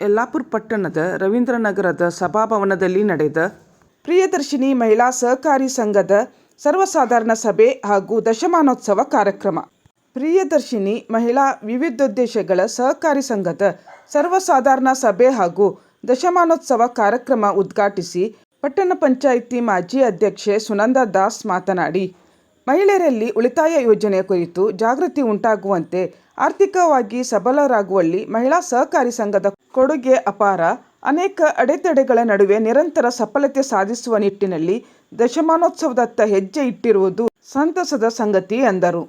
ಯಲ್ಲಾಪುರ ಪಟ್ಟಣದ ರವೀಂದ್ರನಗರದ ಸಭಾಭವನದಲ್ಲಿ ನಡೆದ ಪ್ರಿಯದರ್ಶಿನಿ ಮಹಿಳಾ ಸಹಕಾರಿ ಸಂಘದ ಸರ್ವಸಾಧಾರಣ ಸಭೆ ಹಾಗೂ ದಶಮಾನೋತ್ಸವ ಕಾರ್ಯಕ್ರಮ. ಪ್ರಿಯದರ್ಶಿನಿ ಮಹಿಳಾ ವಿವಿಧೋದ್ದೇಶಗಳ ಸಹಕಾರಿ ಸಂಘದ ಸರ್ವಸಾಧಾರಣ ಸಭೆ ಹಾಗೂ ದಶಮಾನೋತ್ಸವ ಕಾರ್ಯಕ್ರಮ ಉದ್ಘಾಟಿಸಿ ಪಟ್ಟಣ ಪಂಚಾಯಿತಿ ಮಾಜಿ ಅಧ್ಯಕ್ಷೆ ಸುನಂದಾ ದಾಸ್ ಮಾತನಾಡಿ ಮಹಿಳೆಯರಲ್ಲಿ ಉಳಿತಾಯ ಯೋಜನೆಯ ಕುರಿತು ಜಾಗೃತಿ ಉಂಟಾಗುವಂತೆ ಆರ್ಥಿಕವಾಗಿ ಸಬಲರಾಗುವಲ್ಲಿ ಮಹಿಳಾ ಸಹಕಾರಿ ಸಂಘದ ಕೊಡುಗೆ ಅಪಾರ. ಅನೇಕ ಅಡೆತಡೆಗಳ ನಡುವೆ ನಿರಂತರ ಸಫಲತೆ ಸಾಧಿಸುವ ನಿಟ್ಟಿನಲ್ಲಿ ದಶಮಾನೋತ್ಸವದತ್ತ ಹೆಜ್ಜೆ ಇಟ್ಟಿರುವುದು ಸಂತಸದ ಸಂಗತಿ ಎಂದರು.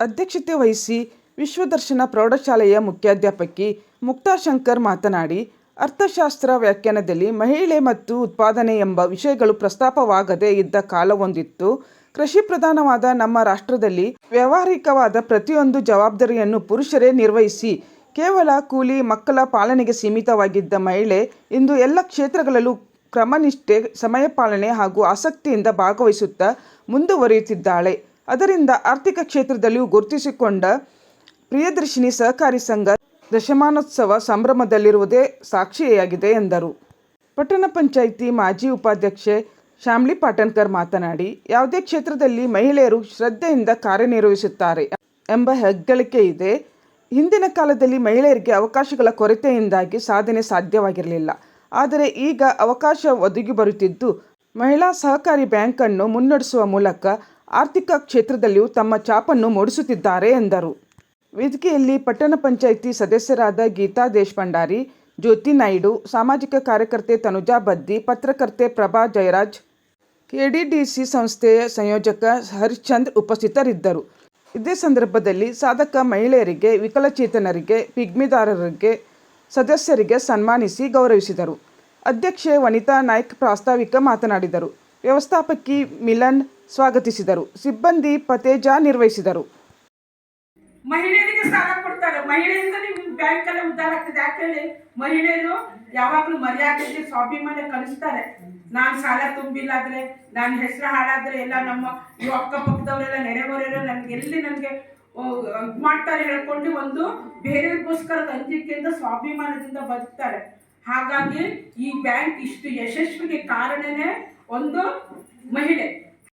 ಅಧ್ಯಕ್ಷತೆ ವಹಿಸಿ ವಿಶ್ವದರ್ಶನ ಪ್ರೌಢಶಾಲೆಯ ಮುಖ್ಯಾಧ್ಯಾಪಕಿ ಮುಕ್ತಾ ಶಂಕರ್ ಮಾತನಾಡಿ, ಅರ್ಥಶಾಸ್ತ್ರ ವ್ಯಾಖ್ಯಾನದಲ್ಲಿ ಮಹಿಳೆ ಮತ್ತು ಉತ್ಪಾದನೆ ಎಂಬ ವಿಷಯಗಳು ಪ್ರಸ್ತಾಪವಾಗದೇ ಇದ್ದ ಕಾಲವೊಂದಿತ್ತು ಕೃಷಿ ಪ್ರಧಾನವಾದ ನಮ್ಮ ರಾಷ್ಟ್ರದಲ್ಲಿ ವ್ಯಾವಹಾರಿಕವಾದ ಪ್ರತಿಯೊಂದು ಜವಾಬ್ದಾರಿಯನ್ನು ಪುರುಷರೇ ನಿರ್ವಹಿಸಿ ಕೇವಲ ಕೂಲಿ ಮಕ್ಕಳ ಪಾಲನೆಗೆ ಸೀಮಿತವಾಗಿದ್ದ ಮಹಿಳೆ ಇಂದು ಎಲ್ಲ ಕ್ಷೇತ್ರಗಳಲ್ಲೂ ಕ್ರಮನಿಷ್ಠೆ ಸಮಯ ಪಾಲನೆ ಹಾಗೂ ಆಸಕ್ತಿಯಿಂದ ಭಾಗವಹಿಸುತ್ತಾ ಮುಂದುವರಿಯುತ್ತಿದ್ದಾಳೆ. ಅದರಿಂದ ಆರ್ಥಿಕ ಕ್ಷೇತ್ರದಲ್ಲಿಯೂ ಗುರುತಿಸಿಕೊಂಡ ಪ್ರಿಯದರ್ಶಿನಿ ಸಹಕಾರಿ ಸಂಘ ದಶಮಾನೋತ್ಸವ ಸಂಭ್ರಮದಲ್ಲಿರುವುದೇ ಸಾಕ್ಷಿಯಾಗಿದೆ ಎಂದರು. ಪಟ್ಟಣ ಪಂಚಾಯಿತಿ ಮಾಜಿ ಉಪಾಧ್ಯಕ್ಷೆ ಶ್ಯಾಮ್ಲಿ ಪಾಟಣ್ಕರ್ ಮಾತನಾಡಿ, ಯಾವುದೇ ಕ್ಷೇತ್ರದಲ್ಲಿ ಮಹಿಳೆಯರು ಶ್ರದ್ಧೆಯಿಂದ ಕಾರ್ಯನಿರ್ವಹಿಸುತ್ತಾರೆ ಎಂಬ ಹೆಗ್ಗಳಿಕೆ ಇದೆ. ಹಿಂದಿನ ಕಾಲದಲ್ಲಿ ಮಹಿಳೆಯರಿಗೆ ಅವಕಾಶಗಳ ಕೊರತೆಯಿಂದಾಗಿ ಸಾಧನೆ ಸಾಧ್ಯವಾಗಿರಲಿಲ್ಲ. ಆದರೆ ಈಗ ಅವಕಾಶ ಒದಗಿ ಬರುತ್ತಿದ್ದು, ಮಹಿಳಾ ಸಹಕಾರಿ ಬ್ಯಾಂಕನ್ನು ಮುನ್ನಡೆಸುವ ಮೂಲಕ ಆರ್ಥಿಕ ಕ್ಷೇತ್ರದಲ್ಲಿಯೂ ತಮ್ಮ ಛಾಪನ್ನು ಮೂಡಿಸುತ್ತಿದ್ದಾರೆ ಎಂದರು. ವೇದಿಕೆಯಲ್ಲಿ ಪಟ್ಟಣ ಪಂಚಾಯಿತಿ ಸದಸ್ಯರಾದ ಗೀತಾ ದೇಶಪಂಡಾರಿ ಜ್ಯೋತಿ ನಾಯ್ಡು, ಸಾಮಾಜಿಕ ಕಾರ್ಯಕರ್ತೆ ತನುಜಾ ಬದ್ದಿ, ಪತ್ರಕರ್ತೆ ಪ್ರಭಾ ಜಯರಾಜ್ ಕೆಡಿಡಿಸಿ ಸಂಸ್ಥೆಯ ಸಂಯೋಜಕ ಹರಿಶ್ಚಂದ್ರ ಉಪಸ್ಥಿತರಿದ್ದರು. ಇದೇ ಸಂದರ್ಭದಲ್ಲಿ ಸಾಧಕ ಮಹಿಳೆಯರಿಗೆ, ವಿಕಲಚೇತನರಿಗೆ, ಪಿಗ್ಮಿದಾರರಿಗೆ, ಸದಸ್ಯರಿಗೆ ಸನ್ಮಾನಿಸಿ ಗೌರವಿಸಿದರು. ಅಧ್ಯಕ್ಷೆ ವನಿತಾ ನಾಯ್ಕ್ ಪ್ರಾಸ್ತಾವಿಕ ಮಾತನಾಡಿದರು. ವ್ಯವಸ್ಥಾಪಕಿ ಮಿಲನ್ ಸ್ವಾಗತಿಸಿದರು. ಸಿಬ್ಬಂದಿ ಪತೇಜಾ ನಿರ್ವಹಿಸಿದರು. ಮಹಿಳೆಯರಿಗೆ ಮಹಿಳೆಯಿಂದ ನೀವು ಬ್ಯಾಂಕ್ ಎಲ್ಲ ಉದ್ದಾರ ಆಗ್ತದೆ. ಯಾಕೆ ಹೇಳಿ? ಮಹಿಳೆಯರು ಯಾವಾಗ್ಲೂ ಮರ್ಯಾದೆ ಸ್ವಾಭಿಮಾನ ಕಲಿಸ್ತಾರೆ. ನಾನು ಸಾಲ ತುಂಬಿಲ್ಲ ಆದ್ರೆ ನನ್ನ ಹೆಸರು ಹಾಳಾದ್ರೆ ಎಲ್ಲ ನಮ್ಮ ಇವ್ ಅಕ್ಕಪಕ್ಕದವರೆಲ್ಲ ನೆರೆಹೊರೆಲ್ಲ ನನ್ಗೆ ಎಲ್ಲಿ ನನಗೆ ಮಾಡ್ತಾರೆ ಹೇಳ್ಕೊಂಡು ಒಂದು ಬೇರೆಯವ್ರಿಗೋಸ್ಕರ ಅಂಜಿಕೆಯಿಂದ ಸ್ವಾಭಿಮಾನದಿಂದ ಬದುಕ್ತಾರೆ. ಹಾಗಾಗಿ ಈ ಬ್ಯಾಂಕ್ ಇಷ್ಟು ಯಶಸ್ವಿಗೆ ಕಾರಣನೇ ಒಂದು ಮಹಿಳೆ.